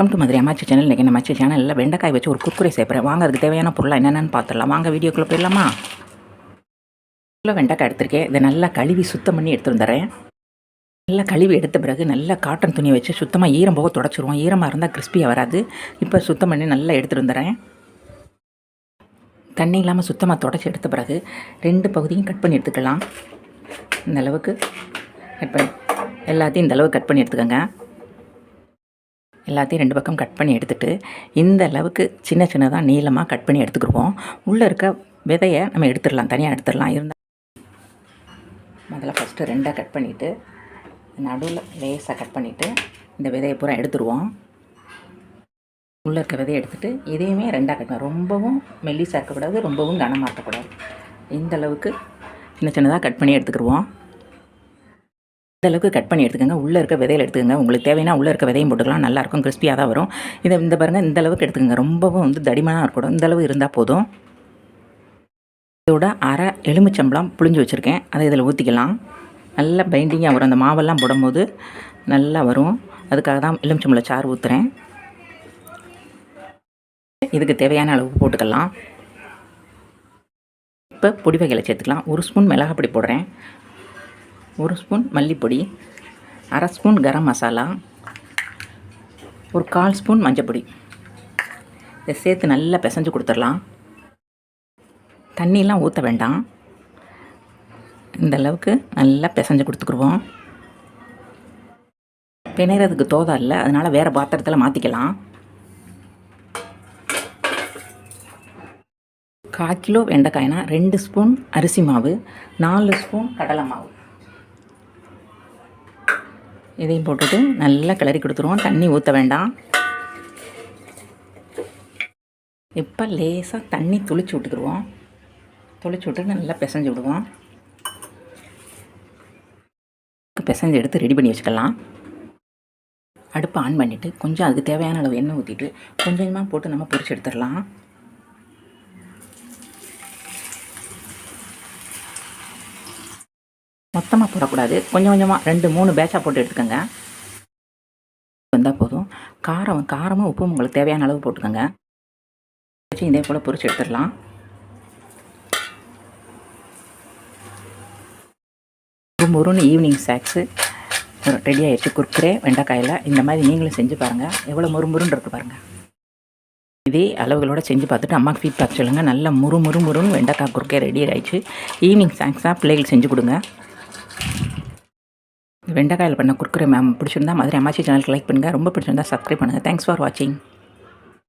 Welcome to Madurai அம்மாச்சி channel இன்றைக்கி நம்ம அம்மாச்சி சேனலில் வெண்டைக்காய் வச்சு ஒரு குர்குரே சேர்ப்பேன் வாங்க அதுக்கு தேவையான பொருளாக என்னென்னு பார்த்துடலாம். வாங்க வீடியோக்குள்ளே போயிடலாமா? கிலோ வெண்டைக்காய் எடுத்திருக்கேன். இதை நல்லா கழுவி சுத்தம் பண்ணி எடுத்து வந்துடுறேன். நல்லா கழுவி எடுத்த பிறகு நல்லா காட்டன் துணியை வச்சு சுத்தமாக ஈரம் போக தொடச்சிருவோம். ஈரமாக இருந்தால் கிறிஸ்பியாக வராது. இப்போ சுத்தம் பண்ணி நல்லா எடுத்துகிட்டு வந்துடுறேன். தண்ணி இல்லாமல் சுத்தமாக தொடச்சி எடுத்த பிறகு ரெண்டு பகுதியும் கட் பண்ணி எடுத்துக்கலாம். இந்த அளவுக்கு கட் பண்ணி எல்லாத்தையும் இந்த அளவுக்கு கட் பண்ணி எடுத்துக்கோங்க. எல்லாத்தையும் ரெண்டு பக்கம் கட் பண்ணி எடுத்துகிட்டு இந்த அளவுக்கு சின்ன சின்னதாக நீளமாக கட் பண்ணி எடுத்துக்கிடுவோம் உள்ளே இருக்க விதையை நம்ம எடுத்துடலாம். தனியாக எடுத்துடலாம். இருந்தால் முதல்ல ஃபஸ்ட்டு ரெண்டாக கட் பண்ணிவிட்டு நடுவில் லேஸாக கட் பண்ணிவிட்டு இந்த விதையை பூரா எடுத்துருவோம். உள்ளே இருக்க விதையை எடுத்துகிட்டு இதையுமே ரெண்டாக கட் ரொம்பவும் மெல்லிசாக இருக்கக்கூடாது ரொம்பவும் கனமாக இருக்கக்கூடாது. இந்த அளவுக்கு சின்ன சின்னதாக கட் பண்ணி எடுத்துக்கிடுவோம் இந்த அளவுக்கு கட் பண்ணி எடுத்துக்கோங்க. உள்ளே இருக்க விதையில் எடுத்துக்கோங்க. உங்களுக்கு தேவைன்னா உள்ளே இருக்க விதையும் போட்டுக்கலாம். நல்லாயிருக்கும் கிறிஸ்பியாக தான் வரும். இதை இந்த பாருங்கள் இந்த அளவுக்கு எடுத்துக்கோங்க. ரொம்பவும் வந்து தடிமனாக இருக்கணும் இந்த அளவு இருந்தால் போதும். இதோட அரை எலுமிச்சம்பளம் புளிஞ்சு வச்சுருக்கேன். அதை இதில் ஊற்றிக்கலாம் நல்லா பைண்டிங்காக வரும். அந்த மாவெல்லாம் போடும்போது நல்லா வரும். அதுக்காக தான் எலுமிச்சம்பளம் சாறு ஊற்றுறேன் இதுக்கு தேவையான அளவு போட்டுக்கலாம். இப்போ பொடி வகையில் சேர்த்துக்கலாம். ஒரு ஸ்பூன் மிளகாப்பொடி போடுறேன். ஒரு ஸ்பூன் மல்லிப்பொடி அரை ஸ்பூன் கரம் மசாலா ஒரு கால் ஸ்பூன் மஞ்சப்பொடி இதை சேர்த்து நல்லா பிசைஞ்சு கொடுத்துடலாம். தண்ணியெலாம் ஊற்ற வேண்டாம். இந்த அளவுக்கு நல்லா பிசைஞ்சு கொடுத்துக்குருவோம். பிணைகிறதுக்கு தோதா இல்லை அதனால் வேறு பாத்திரத்தில் மாற்றிக்கலாம் கால் கிலோ வெண்டைக்காய்னா ரெண்டு ஸ்பூன் அரிசி மாவு நாலு ஸ்பூன் கடலை மாவு. இதையும் போட்டுட்டு நல்லா கிளறி கொடுத்துருவோம். தண்ணி ஊற்ற வேண்டாம். இப்போ லேசாக தண்ணி துளிச்சு விட்டுக்குருவோம். துளிச்சு விட்டு நல்லா பிசைஞ்சு விடுவோம். பிசைஞ்சு எடுத்து ரெடி பண்ணி வச்சுக்கலாம். அடுப்பை ஆன் பண்ணிவிட்டு கொஞ்சம் அதுக்கு தேவையான அளவு எண்ணெய் ஊற்றிட்டு கொஞ்சமாக போட்டு நம்ம பொரிச்சு எடுத்துடலாம். மொத்தமாக போடக்கூடாது. கொஞ்சம் கொஞ்சமாக ரெண்டு மூணு பேட்சாக போட்டு எடுத்துக்கோங்க. வந்தால் போதும். காரம் காரமும் உப்பும் உங்களுக்கு தேவையான அளவு போட்டுக்கோங்க. வச்சு இதே போல் பொரிச்சு எடுத்துடலாம். முருன்னு ஈவினிங் ஸ்நாக்ஸு ரெடி ஆகிடுச்சு குர்க்குரே வெண்டைக்காயில். இந்த மாதிரி நீங்களும் செஞ்சு பாருங்கள் எவ்வளோ முறுமுறுன்னு இருக்குது பாருங்கள் இதே அளவுகளோடு செஞ்சு பார்த்துட்டு அம்மாவுக்கு ஃபீட்பேக் சொல்லுங்கள் நல்ல முறு முறு முருன்னு வெண்டைக்காய் குறுக்கே ரெடி ஆகிடுச்சு ஈவினிங் ஸ்நாக்ஸாக பிள்ளைகள் செஞ்சு கொடுங்க. வெண்டைக்காயில் பண்ண குறுக்குறே மேம் பிடிச்சிருந்தா மதுரை அம்மாச்சி சேனலுக்கு லைக் பண்ணுங்கள் ரொம்ப பிடிச்சிருந்தா சப்ஸ்கிரைப் பண்ணுங்கள் தேங்க்ஸ் ஃபார் வாட்சிங்